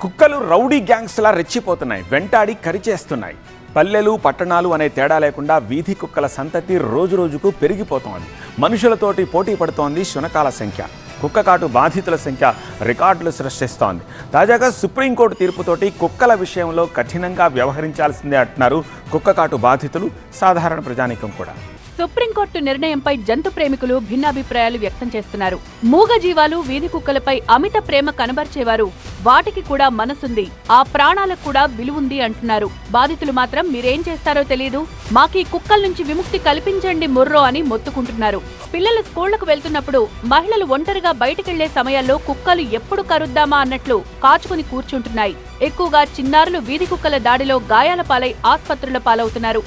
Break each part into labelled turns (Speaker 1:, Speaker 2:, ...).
Speaker 1: కుక్కలు రౌడీ గ్యాంగ్స్లా రెచ్చిపోతున్నాయి వెంటాడి కరిచేస్తున్నాయి. పల్లెలు పట్టణాలు అనే తేడా లేకుండా వీధి కుక్కల సంతతి రోజురోజుకు పెరిగిపోతోంది. మనుషులతోటి పోటీ పడుతోంది శునకాల సంఖ్య. కుక్కకాటు బాధితుల సంఖ్య రికార్డులు సృష్టిస్తోంది. తాజాగా సుప్రీంకోర్టు తీర్పుతోటి కుక్కల విషయంలో కఠినంగా వ్యవహరించాల్సిందే అంటున్నారు కుక్కకాటు బాధితులు సాధారణ ప్రజానీకం కూడా.
Speaker 2: సుప్రీంకోర్టు నిర్ణయంపై జంతు ప్రేమికులు భిన్నాభిప్రాయాలు వ్యక్తం చేస్తున్నారు. మూగ జీవాలు వీధి కుక్కలపై అమిత ప్రేమ కనబర్చేవారు. వాటికి కూడా మనసుంది. ఆ ప్రాణాలకు కూడా విలువుంది అంటున్నారు. బాధితులు మాత్రం మీరేం చేస్తారో తెలియదు మాకీ కుక్కల నుంచి విముక్తి కల్పించండి ముర్రో అని మొత్తుకుంటున్నారు. పిల్లలు స్కూళ్ళకు వెళ్తున్నప్పుడు మహిళలు ఒంటరిగా బయటకెళ్ళే సమయాల్లో కుక్కలు ఎప్పుడు కరుద్దామా అన్నట్లు కాచుకుని కూర్చుంటున్నాయి. ఎక్కువగా చిన్నారులు వీధి కుక్కల దాడిలో గాయాల పాలై ఆసుపత్రుల పాలవుతున్నారు.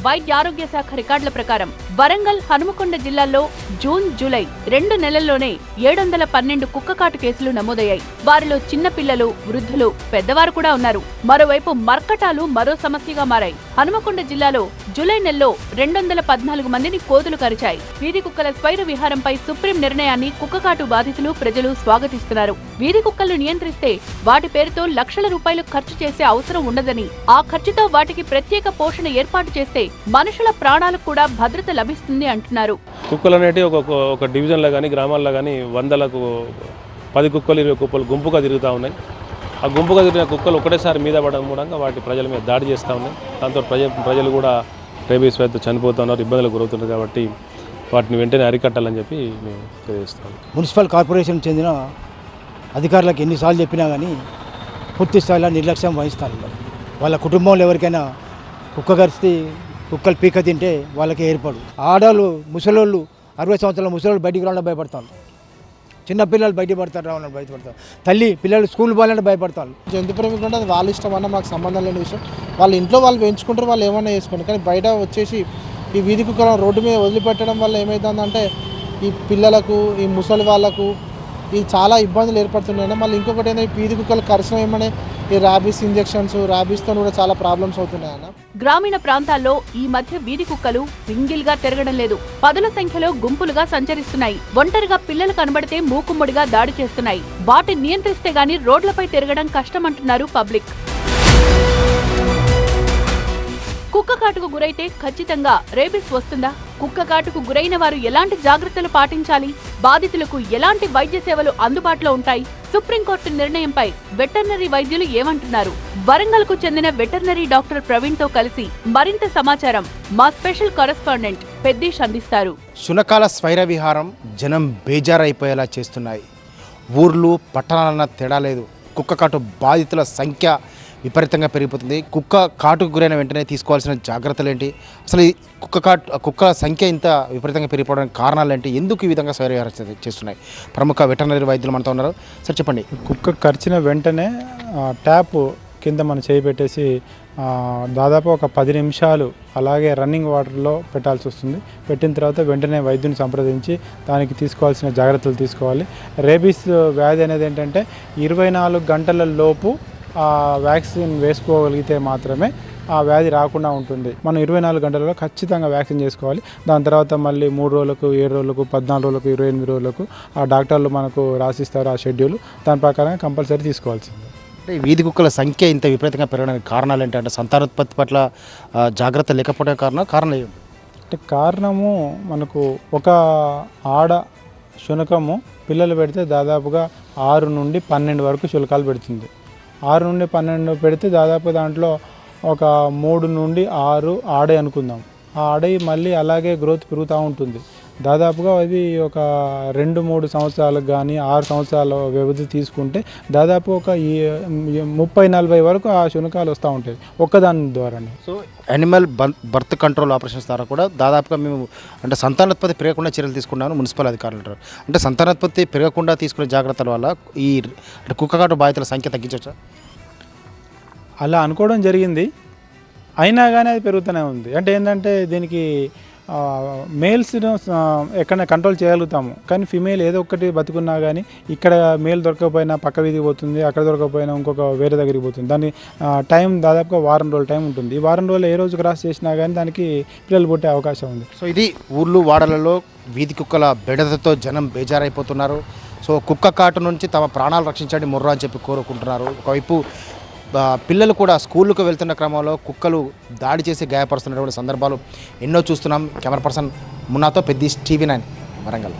Speaker 2: వైద్య ఆరోగ్య శాఖ రికార్డుల ప్రకారం వరంగల్ హనుమకొండ జిల్లాల్లో జూన్ జూలై రెండు నెలల్లోనే ఏడు వందల పన్నెండు కుక్కకాటు కేసులు నమోదయ్యాయి. వారిలో చిన్న పిల్లలు వృద్ధులు పెద్దవారు కూడా ఉన్నారు. మరోవైపు మర్కటాలు మరో సమస్యగా మారాయి. హనుమకొండ జిల్లాలో జూలై నెలలో రెండు వందల పద్నాలుగు మందిని కోతులు కరిచాయి. వీధి కుక్కల స్వైర విహారంపై సుప్రీం నిర్ణయాన్ని కుక్కకాటు బాధితులు ప్రజలు స్వాగతిస్తున్నారు. వీధి కుక్కలను నియంత్రిస్తే వాటి పేరుతో లక్షల రూపాయలు ఖర్చు చేసే అవసరం ఉండదని ఆ ఖర్చుతో వాటికి ప్రత్యేక పోషణ ఏర్పాటు చేస్తే మనుషుల ప్రాణాలకు కూడా భద్రత లభిస్తుంది అంటున్నారు.
Speaker 3: కుక్కలు అనేటివి ఒక ఒక- డివిజన్లో కానీ గ్రామాల్లో కానీ వందలకు పది కుక్కలు ఇరవై కుక్కలు గుంపుగా తిరుగుతూ ఉన్నాయి. ఆ గుంపుగా తిరిగిన కుక్కలు ఒకటేసారి మీద పడడం మూలంగా వాటి ప్రజల మీద దాడి చేస్తూ ఉన్నాయి. దాంతో ప్రజ ప్రజలు కూడా రేబీస్ వ్యాధితో చనిపోతున్నారు ఇబ్బందులకు గురవుతున్నారు కాబట్టి వాటిని వెంటనే అరికట్టాలని చెప్పి మేము తెలియజేస్తాం
Speaker 4: మున్సిపల్ కార్పొరేషన్ చెందిన అధికారులకు ఎన్నిసార్లు చెప్పినా కానీ పూర్తి స్థాయిలో నిర్లక్ష్యం వహిస్తారు వాళ్ళ కుటుంబంలో ఎవరికైనా కుక్క కరిస్తే కుక్కలు పీక తింటే వాళ్ళకి ఏర్పడు. ఆడవాళ్ళు ముసలోళ్ళు అరవై సంవత్సరాల ముసలోళ్ళు బయటికి రావడం భయపడతారు. చిన్నపిల్లలు బయట పడతారు రావాలని భయపడతారు. తల్లి పిల్లలు స్కూల్ పోవాలంటే భయపడతారు.
Speaker 5: జంతు ప్రేమికులు అంటే అది వాళ్ళ ఇష్టం అన్న మాకు సంబంధం లేని విషయం. వాళ్ళ ఇంట్లో వాళ్ళు పెంచుకుంటారు వాళ్ళు ఏమన్నా చేసుకోండి. కానీ బయట వచ్చేసి ఈ వీధి కుక్కలను రోడ్డు మీద వదిలిపెట్టడం వల్ల ఏమవుతుందంటే ఈ పిల్లలకు ఈ ముసలి వాళ్ళకు ఈ చాలా ఇబ్బందులు ఏర్పడుతున్నాయి మళ్ళీ ఇంకొకటి ఏంటంటే ఈ వీధి కుక్కలు కరిసిన ఏమనే ఈ ర్యాబీస్ ఇంజెక్షన్స్ ర్యాబీస్తో కూడా చాలా ప్రాబ్లమ్స్ అవుతున్నాయన్న
Speaker 2: గ్రామీణ ప్రాంతాల్లో ఈ మధ్య వీధి కుక్కలు సింగిల్గా తిరగడం లేదు. పదుల సంఖ్యలో గుంపులుగా సంచరిస్తున్నాయి. ఒంటరిగా పిల్లలు కనబడితే మూకుమ్మడిగా దాడి చేస్తున్నాయి. వాటిని నియంత్రిస్తే గాని రోడ్లపై తిరగడం కష్టమంటున్నారు పబ్లిక్. కుక్క కాటుకు గురైతే ఖచ్చితంగా రేబిస్ వస్తుందా? కుక్క కాటుకు గురైన వారు ఎలాంటి జాగ్రత్తలు పాటించాలి? బాధితులకు ఎలాంటి వైద్య సేవలు అందుబాటులో ఉంటాయి? సుప్రీంకోర్టు నిర్ణయంపై వెటర్నరీ వైద్యులు ఏమంటున్నారు? వరంగల్కు చెందిన వెటర్నరీ డాక్టర్ ప్రవీణ్తో కలిసి మరింత సమాచారం మా స్పెషల్ కరెస్పాండెంట్ పెద్దీష్ అందిస్తారు.
Speaker 6: శునకాల స్వైర విహారం జనం బేజారైపోయేలా చేస్తున్నాయి. ఊర్లు పట్టణాలన్న తేడా లేదు. కుక్కకాటు బాధితుల సంఖ్య విపరీతంగా పెరిగిపోతుంది. కుక్క కాటుకు గురైన వెంటనే తీసుకోవాల్సిన జాగ్రత్తలు ఏంటి అసలు ఈ కుక్క కాటు కుక్కల సంఖ్య ఇంత విపరీతంగా పెరిగిపోవడానికి కారణాలు ఏంటి ఎందుకు ఈ విధంగా స్వైర చేస్తున్నాయి? ప్రముఖ వెటర్నరీ వైద్యులు మనతో ఉన్నారు. సార్ చెప్పండి.
Speaker 7: కుక్క కరిచిన వెంటనే ట్యాప్ కింద మనం చేయి పెట్టేసి దాదాపు ఒక పది నిమిషాలు అలాగే రన్నింగ్ వాటర్లో పెట్టాల్సి వస్తుంది. పెట్టిన తర్వాత వెంటనే వైద్యుని సంప్రదించి దానికి తీసుకోవాల్సిన జాగ్రత్తలు తీసుకోవాలి. రేబీస్ వ్యాధి అనేది ఏంటంటే ఇరవై నాలుగు గంటల లోపు వ్యాక్సిన్ వేసుకోగలిగితే మాత్రమే ఆ వ్యాధి రాకుండా ఉంటుంది. మనం ఇరవై నాలుగు గంటలలో ఖచ్చితంగా వ్యాక్సిన్ చేసుకోవాలి. దాని తర్వాత మళ్ళీ మూడు రోజులకు ఏడు రోజులకు పద్నాలుగు రోజులకు ఇరవై ఎనిమిది రోజులకు ఆ డాక్టర్లు మనకు రాసిస్తారు ఆ షెడ్యూల్. దాని ప్రకారం కంపల్సరీ తీసుకోవాల్సింది.
Speaker 6: అంటే వీధి కుక్కల సంఖ్య ఇంత విపరీతంగా పెరగడానికి కారణాలు ఏంటంటే సంతానోత్పత్తి పట్ల జాగ్రత్త లేకపోవడం కారణం కారణం ఏంటి
Speaker 7: అంటే కారణము మనకు ఒక ఆడ శునకము పిల్లలు పెడితే దాదాపుగా ఆరు నుండి పన్నెండు వరకు శునకాలు పెడుతుంది. ఆరు నుండి పన్నెండు పెడితే దాదాపు దాంట్లో ఒక మూడు నుండి ఆరు ఆడే అనుకుందాం. ఆ ఆడై మళ్ళీ అలాగే గ్రోత్ పెరుగుతూ ఉంటుంది. దాదాపుగా అది ఒక రెండు మూడు సంవత్సరాలకు కానీ ఆరు సంవత్సరాల వ్యవధి తీసుకుంటే దాదాపు ఒక ఈ ముప్పై నలభై వరకు ఆ శునకాలు వస్తూ ఉంటాయి ఒక్కదాని ద్వారానే.
Speaker 6: So animal birth control operations ద్వారా కూడా దాదాపుగా మేము అంటే సంతానోత్పత్తి పెరగకుండా చర్యలు తీసుకున్నాను మున్సిపల్ అధికారులు అంటారు అంటే సంతానోత్పత్తి పెరగకుండా తీసుకునే జాగ్రత్తల వల్ల ఈ అంటే కుక్కకాటు బాధితుల సంఖ్య తగ్గించవచ్చా
Speaker 7: అలా అనుకోవడం జరిగింది. అయినా కానీ అది పెరుగుతూనే ఉంది. అంటే ఏంటంటే దీనికి మేల్స్ను ఎక్కడ కంట్రోల్ చేయగలుగుతాము. కానీ ఫిమేల్ ఏదో ఒకటి బతుకున్నా కానీ ఇక్కడ మేల్ దొరకకపోయినా పక్క వీధికి పోతుంది అక్కడ దొరకకపోయినా ఇంకొక వేరే దగ్గరికి పోతుంది. దాని టైం దాదాపుగా వారం రోజుల టైం ఉంటుంది. ఈ వారం రోజులు ఏ రోజు క్రాస్ చేసినా కానీ దానికి పిల్లలు పుట్టే అవకాశం ఉంది.
Speaker 6: సో ఇది ఊర్లు వాడలలో వీధి కుక్కల బెడదతో జనం బేజారైపోతున్నారు. సో కుక్క కాటు నుంచి తమ ప్రాణాలు రక్షించండి ముర్రా అని చెప్పి కోరుకుంటున్నారు. ఒకవైపు పిల్లలు కూడా స్కూళ్ళకు వెళ్తున్న క్రమంలో కుక్కలు దాడి చేసి గాయపరుస్తున్నటువంటి సందర్భాలు ఎన్నో చూస్తున్నాం. కెమెరా పర్సన్ మున్నాతో పెద్ద టీవీ నైన్ వరంగల్.